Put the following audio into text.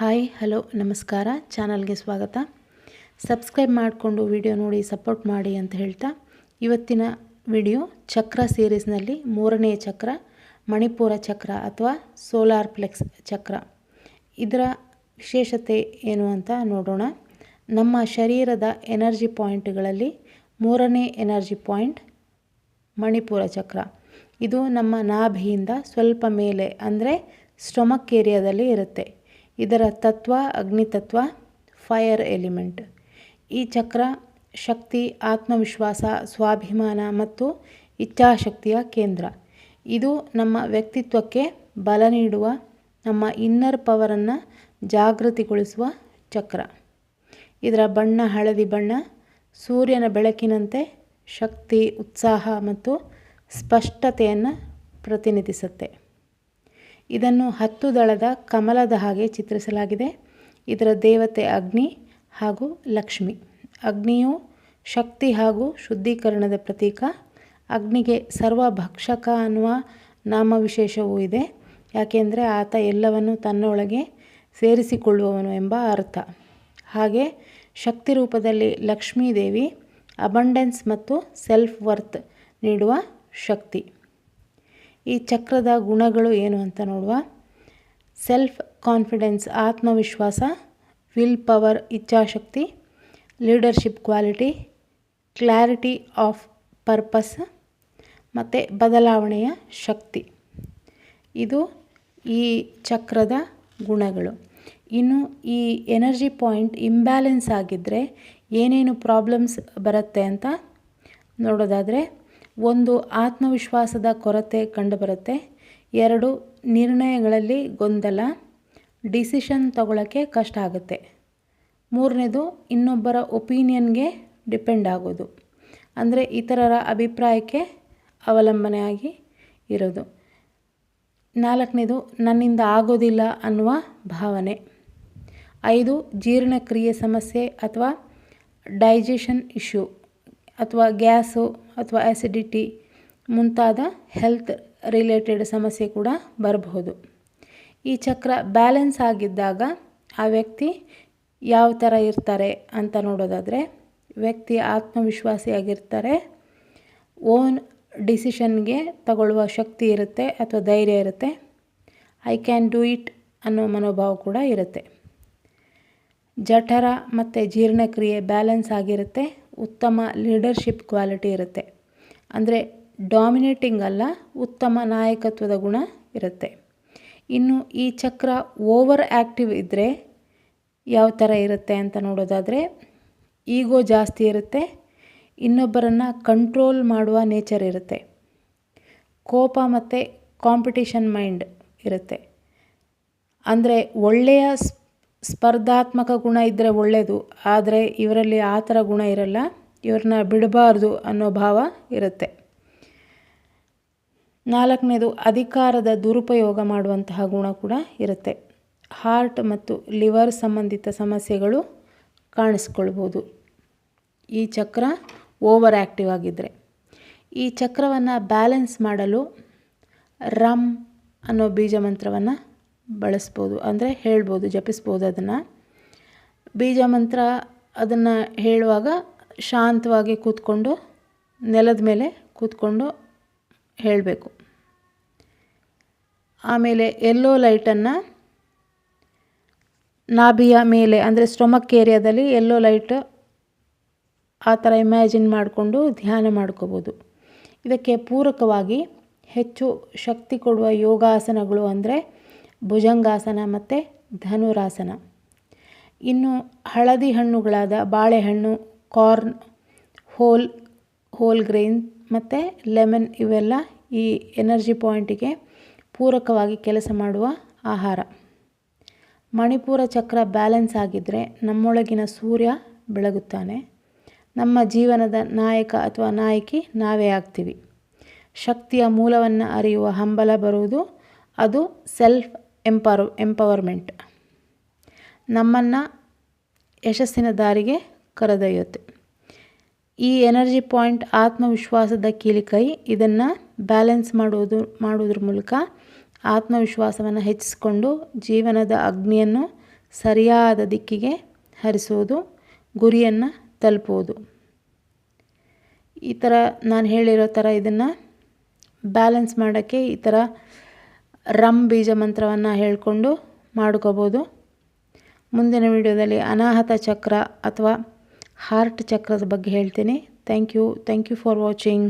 Hi, hello, ನಮಸ್ಕಾರ. ಚಾನಲ್ಗೆ ಸ್ವಾಗತ. ಸಬ್ಸ್ಕ್ರೈಬ್ ಮಾಡಿಕೊಂಡು ವಿಡಿಯೋ ನೋಡಿ, ಸಪೋರ್ಟ್ ಮಾಡಿ ಅಂತ ಹೇಳ್ತಾ ಇವತ್ತಿನ ವಿಡಿಯೋ ಚಕ್ರ ಸೀರೀಸ್ನಲ್ಲಿ ಮೂರನೇ ಚಕ್ರ, ಮಣಿಪುರ ಚಕ್ರ ಅಥವಾ ಸೋಲಾರ್ ಪ್ಲೆಕ್ಸ್ ಚಕ್ರ. ಇದರ ವಿಶೇಷತೆ ಏನು ಅಂತ ನೋಡೋಣ. ನಮ್ಮ ಶರೀರದ ಎನರ್ಜಿ ಪಾಯಿಂಟ್ಗಳಲ್ಲಿ ಮೂರನೇ ಎನರ್ಜಿ ಪಾಯಿಂಟ್ ಮಣಿಪುರ ಚಕ್ರ. ಇದು ನಮ್ಮ ನಾಭಿಯಿಂದ ಸ್ವಲ್ಪ ಮೇಲೆ, ಅಂದರೆ ಸ್ಟೊಮಕ್ ಏರಿಯಾದಲ್ಲಿ ಇರುತ್ತೆ. ಇದರ ತತ್ವ, ಅಗ್ನಿತತ್ವ, ಫೈರ್ ಎಲಿಮೆಂಟ್. ಈ ಚಕ್ರ ಶಕ್ತಿ, ಆತ್ಮವಿಶ್ವಾಸ, ಸ್ವಾಭಿಮಾನ ಮತ್ತು ಇಚ್ಛಾಶಕ್ತಿಯ ಕೇಂದ್ರ. ಇದು ನಮ್ಮ ವ್ಯಕ್ತಿತ್ವಕ್ಕೆ ಬಲ ನೀಡುವ, ನಮ್ಮ ಇನ್ನರ್ ಪವರನ್ನು ಜಾಗೃತಿಗೊಳಿಸುವ ಚಕ್ರ. ಇದರ ಬಣ್ಣ ಹಳದಿ ಬಣ್ಣ, ಸೂರ್ಯನ ಬೆಳಕಿನಂತೆ ಶಕ್ತಿ, ಉತ್ಸಾಹ ಮತ್ತು ಸ್ಪಷ್ಟತೆಯನ್ನು ಪ್ರತಿನಿಧಿಸುತ್ತೆ. ಇದನ್ನು ಹತ್ತು ದಳದ ಕಮಲದ ಹಾಗೆ ಚಿತ್ರಿಸಲಾಗಿದೆ. ಇದರ ದೇವತೆ ಅಗ್ನಿ ಹಾಗೂ ಲಕ್ಷ್ಮಿ. ಅಗ್ನಿಯು ಶಕ್ತಿ ಹಾಗೂ ಶುದ್ಧೀಕರಣದ ಪ್ರತೀಕ. ಅಗ್ನಿಗೆ ಸರ್ವಭಕ್ಷಕ ಅನ್ನುವ ನಾಮವಿಶೇಷವೂ ಇದೆ. ಯಾಕೆಂದರೆ ಆತ ಎಲ್ಲವನ್ನು ತನ್ನೊಳಗೆ ಸೇರಿಸಿಕೊಳ್ಳುವವನು ಎಂಬ ಅರ್ಥ. ಹಾಗೆ ಶಕ್ತಿ ರೂಪದಲ್ಲಿ ಲಕ್ಷ್ಮೀದೇವಿ, ಅಬಂಡೆನ್ಸ್ ಮತ್ತು ಸೆಲ್ಫ್ ವರ್ತ್ ನೀಡುವ ಶಕ್ತಿ. ಈ ಚಕ್ರದ ಗುಣಗಳು ಏನು ಅಂತ ನೋಡುವ. ಸೆಲ್ಫ್ ಕಾನ್ಫಿಡೆನ್ಸ್ ಆತ್ಮವಿಶ್ವಾಸ ವಿಲ್ ಪವರ್ ಇಚ್ಛಾಶಕ್ತಿ leadership quality clarity of purpose ಮತ್ತು ಬದಲಾವಣೆಯ ಶಕ್ತಿ. ಇದು ಈ ಚಕ್ರದ ಗುಣಗಳು. ಇನ್ನು ಈ ಎನರ್ಜಿ ಪಾಯಿಂಟ್ ಇಂಬ್ಯಾಲೆನ್ಸ್ ಆಗಿದ್ದರೆ ಏನೇನು ಪ್ರಾಬ್ಲಮ್ಸ್ ಬರುತ್ತೆ ಅಂತ ನೋಡೋದಾದರೆ ಒಂದು ಆತ್ಮವಿಶ್ವಾಸದ ಕೊರತೆ ಕಂಡುಬರುತ್ತೆ. ಎರಡು, ನಿರ್ಣಯಗಳಲ್ಲಿ ಗೊಂದಲ, ಡಿಸಿಷನ್ ತಗೊಳ್ಳೋಕ್ಕೆ ಕಷ್ಟ ಆಗುತ್ತೆ. ಮೂರನೇದು, ಇನ್ನೊಬ್ಬರ ಒಪೀನಿಯನ್ಗೆ ಡಿಪೆಂಡ್ ಆಗೋದು. ಅಂದರೆ ಇತರರ ಅಭಿಪ್ರಾಯಕ್ಕೆ ಅವಲಂಬನೆಯಾಗಿ ಇರೋದು. ನಾಲ್ಕನೇದು, ನನ್ನಿಂದ ಆಗೋದಿಲ್ಲ ಅನ್ನುವ ಭಾವನೆ. ಐದು, ಜೀರ್ಣಕ್ರಿಯೆ ಸಮಸ್ಯೆ ಅಥವಾ ಡೈಜೆಷನ್ ಇಶ್ಯೂ. ಅಥವಾ ಗ್ಯಾಸು ಅಥವಾ ಆ್ಯಸಿಡಿಟಿ ಮುಂತಾದ ಹೆಲ್ತ್ ರಿಲೇಟೆಡ್ ಸಮಸ್ಯೆ ಕೂಡ ಬರಬಹುದು. ಈ ಚಕ್ರ ಬ್ಯಾಲೆನ್ಸ್ ಆಗಿದ್ದಾಗ ಆ ವ್ಯಕ್ತಿ ಯಾವ ಥರ ಇರ್ತಾರೆ ಅಂತ ನೋಡೋದಾದರೆ, ವ್ಯಕ್ತಿ ಆತ್ಮವಿಶ್ವಾಸಿಯಾಗಿರ್ತಾರೆ ಓನ್ ಡಿಸಿಷನ್ಗೆ ತಗೊಳ್ಳುವ ಶಕ್ತಿ ಇರುತ್ತೆ ಅಥವಾ ಧೈರ್ಯ ಇರುತ್ತೆ ಐ ಕ್ಯಾನ್ ಡೂ ಇಟ್ ಅನ್ನೋ ಮನೋಭಾವ ಕೂಡ ಇರುತ್ತೆ. ಜಠರ ಮತ್ತು ಜೀರ್ಣಕ್ರಿಯೆ ಬ್ಯಾಲೆನ್ಸ್ ಆಗಿರುತ್ತೆ. ಉತ್ತಮ ಲೀಡರ್ಶಿಪ್ ಕ್ವಾಲಿಟಿ ಇರುತ್ತೆ. ಅಂದರೆ ಡಾಮಿನೇಟಿಂಗ್ ಅಲ್ಲ, ಉತ್ತಮ ನಾಯಕತ್ವದ ಗುಣ ಇರುತ್ತೆ. ಇನ್ನು ಈ ಚಕ್ರ ಓವರ್ ಆ್ಯಕ್ಟಿವ್ ಇದ್ದರೆ ಯಾವ ಥರ ಇರುತ್ತೆ ಅಂತ ನೋಡೋದಾದರೆ ಈಗೋ ಜಾಸ್ತಿ ಇರುತ್ತೆ, ಇನ್ನೊಬ್ಬರನ್ನು ಕಂಟ್ರೋಲ್ ಮಾಡುವ ನೇಚರ್ ಇರುತ್ತೆ. ಕೋಪ ಮತ್ತು ಕಾಂಪಿಟಿಷನ್ ಮೈಂಡ್ ಇರುತ್ತೆ. ಅಂದರೆ ಒಳ್ಳೆಯ ಸ್ಪರ್ಧಾತ್ಮಕ ಗುಣ ಇದ್ದರೆ ಒಳ್ಳೆಯದು ಆದರೆ ಇವರಲ್ಲಿ ಆ ಥರ ಗುಣ ಇರಲ್ಲ, ಇವ್ರನ್ನ ಬಿಡಬಾರ್ದು ಅನ್ನೋ ಭಾವ ಇರುತ್ತೆ. ನಾಲ್ಕನೇದು, ಅಧಿಕಾರದ ದುರುಪಯೋಗ ಮಾಡುವಂತಹ ಗುಣ ಕೂಡ ಇರುತ್ತೆ. ಹಾರ್ಟ್ ಮತ್ತು ಲಿವರ್ ಸಂಬಂಧಿತ ಸಮಸ್ಯೆಗಳು ಕಾಣಿಸ್ಕೊಳ್ಬೋದು. ಈ ಚಕ್ರ ಓವರ್ ಆ್ಯಕ್ಟಿವ್ ಆಗಿದ್ದರೆ ಈ ಚಕ್ರವನ್ನು ಬ್ಯಾಲೆನ್ಸ್ ಮಾಡಲು ರಮ್ ಅನ್ನೋ ಬೀಜ ಮಂತ್ರವನ್ನು ಬಳಸ್ಬೋದು, ಅಂದರೆ ಹೇಳ್ಬೋದು, ಜಪಿಸ್ಬೋದು ಅದನ್ನು. ಬೀಜ ಮಂತ್ರ ಅದನ್ನು ಹೇಳುವಾಗ ಶಾಂತವಾಗಿ ಕೂತ್ಕೊಂಡು, ನೆಲದ ಮೇಲೆ ಕೂತ್ಕೊಂಡು ಹೇಳಬೇಕು. ಆಮೇಲೆ ಎಲ್ಲೋ ಲೈಟನ್ನು ನಾಭಿಯ ಮೇಲೆ, ಅಂದರೆ ಸ್ಟೊಮಕ್ ಏರಿಯಾದಲ್ಲಿ ಎಲ್ಲೋ ಲೈಟ್ ಆ ಥರ ಇಮ್ಯಾಜಿನ್ ಮಾಡಿಕೊಂಡು ಧ್ಯಾನ ಮಾಡ್ಕೋಬೋದು. ಇದಕ್ಕೆ ಪೂರಕವಾಗಿ ಹೆಚ್ಚು ಶಕ್ತಿ ಕೊಡುವ ಯೋಗಾಸನಗಳು ಅಂದರೆ ಭುಜಂಗಾಸನ ಮತ್ತು ಧನುರಾಸನ. ಇನ್ನು ಹಳದಿ ಹಣ್ಣುಗಳಾದ ಬಾಳೆಹಣ್ಣು, ಕಾರ್ನ್, ಹೋಲ್ ಹೋಲ್ ಗ್ರೈನ್ ಮತ್ತು ಲೆಮನ್ ಇವೆಲ್ಲ ಈ ಎನರ್ಜಿ ಪಾಯಿಂಟಿಗೆ ಪೂರಕವಾಗಿ ಕೆಲಸ ಮಾಡುವ ಆಹಾರ. ಮಣಿಪುರ ಚಕ್ರ ಬ್ಯಾಲೆನ್ಸ್ ಆಗಿದ್ದರೆ ನಮ್ಮೊಳಗಿನ ಸೂರ್ಯ ಬೆಳಗುತ್ತಾನೆ. ನಮ್ಮ ಜೀವನದ ನಾಯಕ ಅಥವಾ ನಾಯಕಿ ನಾವೇ ಆಗ್ತೀವಿ. ಶಕ್ತಿಯ ಮೂಲವನ್ನು ಅರಿಯುವ ಹಂಬಲ ಬರುವುದು ಅದು ಸೆಲ್ಫ್ ಎಂಪರ್ ಎಂಪವರ್ಮೆಂಟ್ ನಮ್ಮನ್ನು ಯಶಸ್ಸಿನ ದಾರಿಗೆ ಕರೆದೊಯ್ಯುತ್ತೆ. ಈ ಎನರ್ಜಿ ಪಾಯಿಂಟ್ ಆತ್ಮವಿಶ್ವಾಸದ ಕೀಲಿಕೈ ಇದನ್ನು ಬ್ಯಾಲೆನ್ಸ್ ಮಾಡುವುದು, ಮಾಡುವುದ್ರ ಮೂಲಕ ಆತ್ಮವಿಶ್ವಾಸವನ್ನು ಹೆಚ್ಚಿಸಿಕೊಂಡು ಜೀವನದ ಅಗ್ನಿಯನ್ನು ಸರಿಯಾದ ದಿಕ್ಕಿಗೆ ಹರಿಸುವುದು, ಗುರಿಯನ್ನು ತಲುಪುವುದು. ಈ ಥರ ನಾನು ಹೇಳಿರೋ ಥರ ಇದನ್ನು ಬ್ಯಾಲೆನ್ಸ್ ಮಾಡೋಕ್ಕೆ ಈ ಥರ ರಮ್ ಬೀಜ ಮಂತ್ರವನ್ನು ಹೇಳಿಕೊಂಡು ಮಾಡ್ಕೋಬೋದು. ಮುಂದಿನ ವಿಡಿಯೋದಲ್ಲಿ ಅನಾಹತ ಚಕ್ರ ಅಥವಾ ಹಾರ್ಟ್ ಚಕ್ರದ ಬಗ್ಗೆ ಹೇಳ್ತೀನಿ. Thank you thank you for watching